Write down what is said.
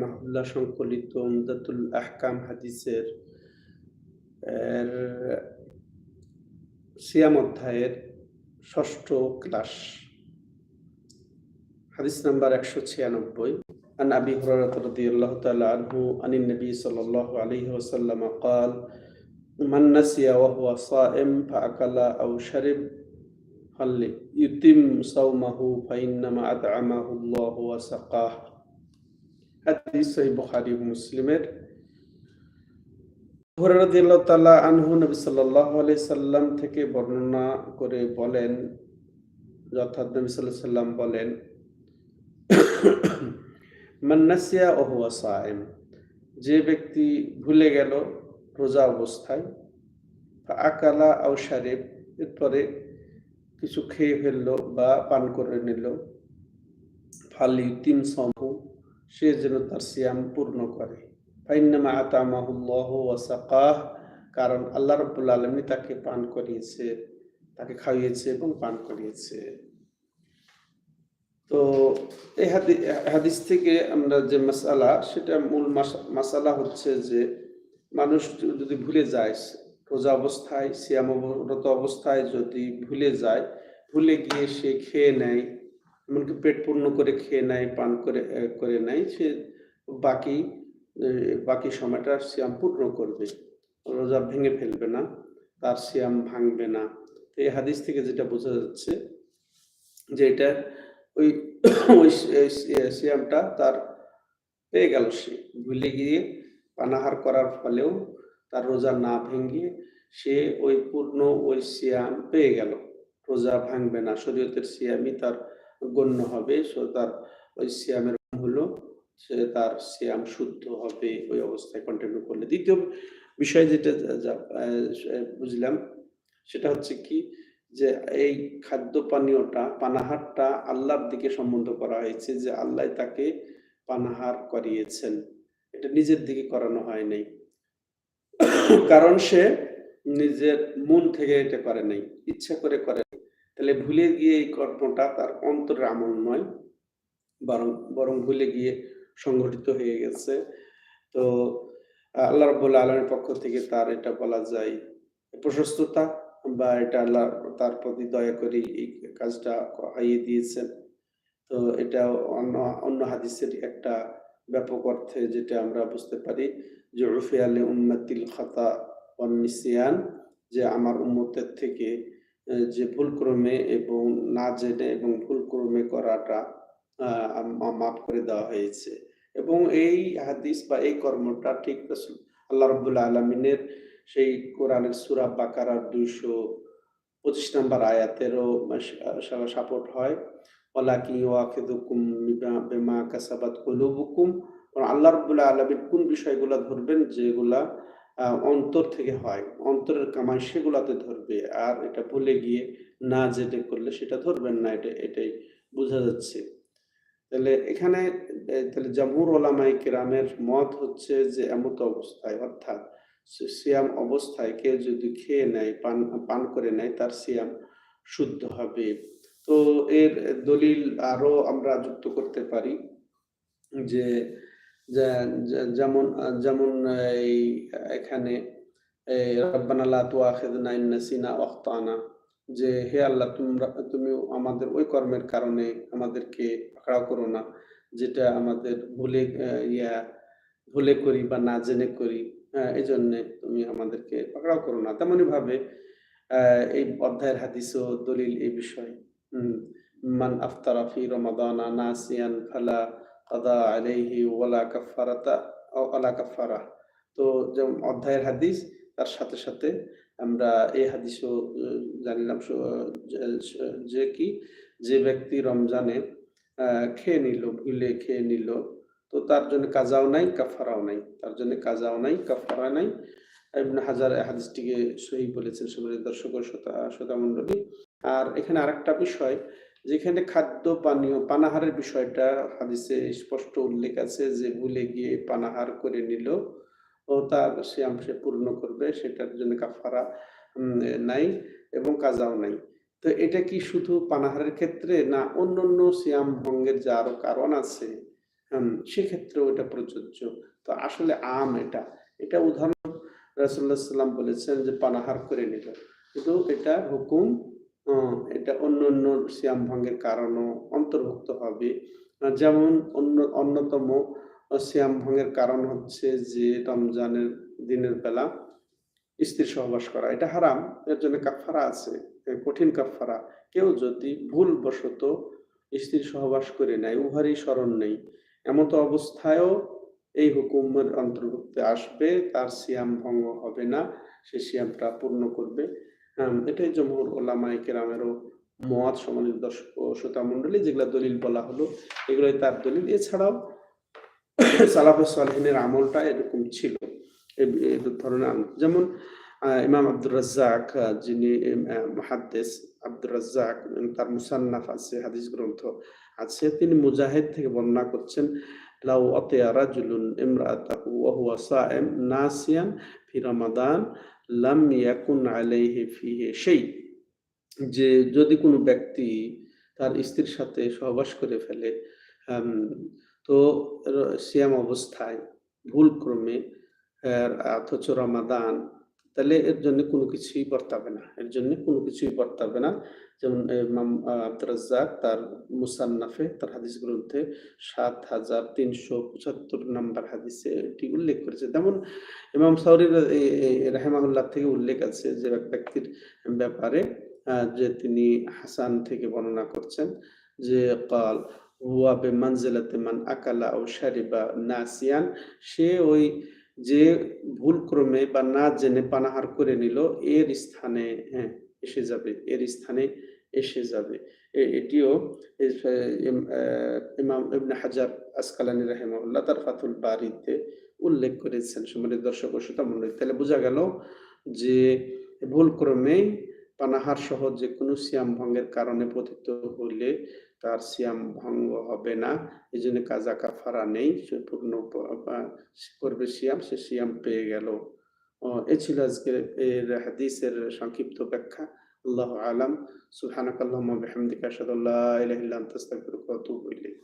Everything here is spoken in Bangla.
রাহিমাহুল্লাহ সংকলিত উমদাতুল আহকাম হাদিসের এর সিয়াম অধ্যায়ের ষষ্ঠ ক্লাস হাদিস নাম্বার একশো ছিয়ানব্বই عن أبي هريرة رضي الله تعالى عنه عن النبي صلى الله عليه وسلم قال من نسي وهو صائم فأكل أو شرب فليتم صومه فإنما أطعمه الله وسقاه হাদিস সহি বুখারী মুসলিমের। তাআলা আনহু নবী সাল্লাল্লাহু সাল্লাম থেকে বর্ণনা করে বলেন অর্থাৎ নবী সাল্লাল্লাহু সাল্লাম বলেন, মান নাসিয়া ওয়া সাইম যে ব্যক্তি ভুলে গেল রোজা অবস্থায় আকালা আও শারিব, এরপরে কিছু খেয়ে ফেলল বা পান করে নিল, ফালি তিন সমু সে যেন তার সিয়াম পূর্ণ করে। ফাইন্নামা আতামাহুল্লাহ ওয়াসাকাহ কারণ আল্লাহ রব্বুল আলমী তাকে পান করিয়েছে, তাকে খাইয়েছে এবং পান করিয়েছে। তো এই হাদিস থেকে আমরা যে মশালা সেটা মূল মাসালা হচ্ছে যে মানুষ যদি ভুলে যায় রোজা অবস্থায় সিয়ামরত অবস্থায় যদি ভুলে যায়, ভুলে গিয়ে সে খেয়ে নেয় এমনকি পেট পূর্ণ করে খেয়ে নেয়, পান করে করে নেয়, সে বাকি বাকি সময়টা সিয়াম পূর্ণ করবে। রোজা ভেঙে ফেলবে না, তার সিয়াম ভাঙবে না। এই হাদিস থেকে যেটা বোঝা যাচ্ছে যে এটা ওই ওই সিয়ামটা তার পেয়ে গেল সে। ভুলে গিয়ে পানাহার করার ফলেও তার রোজা না ভেঙে সে ওই পূর্ণ ওই সিয়াম পেয়ে গেল। রোজা ভাঙবে না, শরীয়তের সিয়ামই তার গণ্য হবে। তার ওই সিয়ামের হলো সে তার সিয়াম শুদ্ধ হবে ওই অবস্থায় কন্টিনিউ করলে। দ্বিতীয় বিষয় যেটা বুঝলাম সেটা হচ্ছে কি যে এই খাদ্য পানীয়টা পানাহারটা আল্লাহর দিকে সম্বন্ধ করা হয়েছে যে আল্লাহ তাকে পানাহার করিয়েছেন। এটা নিজের দিকে করানো হয় নাই। কারণ সে নিজের মন থেকে এটা করে নাই। ইচ্ছা করে করে তাহলে ভুলে গিয়ে এই কর্মটা তার অন্তরের আমল নয়, বরং বরং ভুলে গিয়ে সংঘটিত হয়ে গেছে। তো আল্লাহ রব্বুল আলমের পক্ষ থেকে তার এটা বলা যায় প্রশস্ততা বা এটা আল্লাহ তার প্রতি দয়া করে এই কাজটা হাইয়ে দিয়েছেন। তো এটা অন্য অন্য হাদিসের একটা ব্যাপক অর্থে যেটা আমরা বুঝতে পারি যে রুফি আলী উম্মাতিল খাতা অনিসিয়ান যে আমার উম্মতের থেকে যে ভুলক্রমে এবং না জেনে এবং ভুলক্রমে করাটা মাফ করে দেওয়া হয়েছে। এবং এই হাদিস বা এই কর্মটা ঠিক আল্লাহ রবুল্লা আলমিনের সেই কোরআনের সুরা বাকারার দুইশো পঁচিশ নম্বর আয়াতেরও সাপোর্ট হয়। ওলাকি ওয়াকিদুকুম বেমা কাসাবাত কুলুবুকুম। আল্লাহ রবুল্লা আলমিন কোন বিষয়গুলো ধরবেন যেগুলা অন্তর থেকে হয়। অন্তরের কামাই সেগুলাতে ধরবে। আর এটা ভুলে গিয়ে না যেতে করলে সেটা ধরবেন না, এটা, এটাই বোঝা যাচ্ছে। তাহলে এখানে তাহলে জামুর ওলামাই কেরামের মত হচ্ছে যে, এমত অবস্থায়, অর্থাৎ সিয়াম অবস্থায় কেউ যদি খেয়ে নেয়, পান পান করে নেয়, তার সিয়াম শুদ্ধ হবে। তো এর দলিল আরও আমরা যুক্ত করতে পারি যে যেমন যেমন এই, এখানে যে, হে আল্লাহ, তোমরা তুমি আমাদের ওই কর্মের কারণে আমাদেরকে পাকড়াও করো না, যেটা আমাদের ভুলে ইয়া, ভুলে করি বা না জেনে করি এই জন্যে তুমি আমাদেরকে পাকড়াও করো না। তেমনই ভাবে এই অধ্যায়ের হাদিস ও দলিল এই বিষয়। মান আফতারা ফি রমাদানা নাসিয়ান ফালা কাদা আলাইহি ওয়ালা কাফারাতা ওয়ালা কাফারা তো যেমন অধ্যায়ের হাদিস, তার সাথে সাথে আমরা এই হাদিসও জানিলাম যে কি, যে ব্যক্তি রমজানে খেয়ে নিল, ভুলে খেয়ে নিল, তো তার জন্য কাজাও নাই কাফারাও নাই। তার জন্য কাজাও নাই কাফারা নাই। হাজার হাদিসটিকে সহি বলেছেন সবাই দর্শক শ্রোতা শ্রোতা মন্ডলী আর এখানে আরেকটা বিষয় যেখানে খাদ্য পানীয়, পানাহারের বিষয়টা হাদিসে স্পষ্ট উল্লেখ আছে যে ভুলে গিয়ে পানাহার করে নিল ও তার সে পূর্ণ করবে, সেটার জন্য কাফারা নাই এবং কাজাও নাই। তো এটা কি শুধু পানাহারের ক্ষেত্রে না অন্য অন্য সিয়াম ভঙ্গের যে আরও কারণ আছে সেক্ষেত্রেও এটা প্রযোজ্য? তো আসলে আম এটা। এটা উদাহরণ রাসুল্লাহ সাল্লাম বলেছেন যে পানাহার করে নিল। কিন্তু এটা হুকুম এটা অন্য অন্য সিয়াম ভঙ্গের কারণও অন্তর্ভুক্ত হবে। যেমন অন্য, অন্যতম সিয়াম ভঙ্গের কারণ হচ্ছে যে রমজানের দিনের বেলা স্ত্রী সহবাস করা, এটা হারাম, এর জন্য কাফারা আছে কঠিন কাফারা কেউ যদি ভুলবশত স্ত্রী সহবাস করে নেয়, উহারই স্মরণ নেই এমতো অবস্থায়ও এই হুকুমের অন্তর্ভুক্তে আসবে, তার সিয়াম ভঙ্গ হবে না, সে সিয়ামটা পূর্ণ করবে। এটাই জমহুর ওলামাই কেরামেরও মত সমানিত দর্শক শ্রোতা মন্ডলী যেগুলা দলিল বলা হলো, এগুলোই তার দলিল এছাড়াও সালাফে সালহিনের আমলটা এরকম ছিল ধরনের। যেমন ইমাম আব্দুর রাজ্জাক যিনি মহাদ্দেস আব্দুর রাজ্জাক তার মুসান্নাফ আছে, হাদিস গ্রন্থ আছে, তিনি মুজাহিদ থেকে বর্ণনা করছেন, লাউ আতিয়া রাজুলুন ইমরাতাহু ওয়া হুয়া সাইম নাসিয়ান ফি রমাদান লাম ইয়াকুন আলাইহি ফিহি সেই যে যদি কোনো ব্যক্তি তার স্ত্রীর সাথে সহবাস করে ফেলে তো সিয়াম অবস্থায় ভুলক্রমে অথচ রমাদান, তাহলে এর জন্য কোনো কিছুই বর্তাবে না। এর জন্য কোনো কিছুই বর্তাবে না। যেমন ইমাম আহ, আব্দুর রাজ্জাক তার মুসান্নাফে তার হাদিস গ্রন্থে সাত হাজার তিনশো পঁচাত্তর নাম্বার হাদিসে এটি উল্লেখ করেছে। যেমন ইমাম সাউরির রাহেমাহুল্লাহ থেকে উল্লেখ আছে যে এক ব্যক্তির ব্যাপারে যে তিনি হাসান থেকে বর্ণনা করছেন যে কাল হুয়া বে মানজিলাতে মান আকালা ও শারিবা নাসিয়ান সে ওই যে ভুল ক্রমে বা না জেনে পানাহার করে নিল এর স্থানে হ্যাঁ এসে যাবে এর স্থানে এসে যাবে। এটিও ইমাম ইবনে হাজার আসকালানি রাহিমাহুল্লাহ তার ফাতুল বাড়িতে উল্লেখ করেছেন। সম্মানিত দর্শক শ্রোতা তাহলে বোঝা গেল যে ভুল ক্রমে পানাহার সহ যে কোনো সিয়াম ভঙ্গের কারণে পতিত হলে তার সিয়াম ভঙ্গ হবে না। এই জন্য কাজা কাফারা নেই। সে পূর্ণ করবে সিয়াম, সে সিয়াম পেয়ে গেল। এ ছিল আজকে এর হাদিসের সংক্ষিপ্ত ব্যাখ্যা। আল্লাহ আলাম। সুবহানাকাল্লাহুম্মা বিহামদিকা আশহাদু আল্লা ইলাহা ইল্লা আনতা আস্তাগফিরুকা ওয়া আতুবু ইলাইক।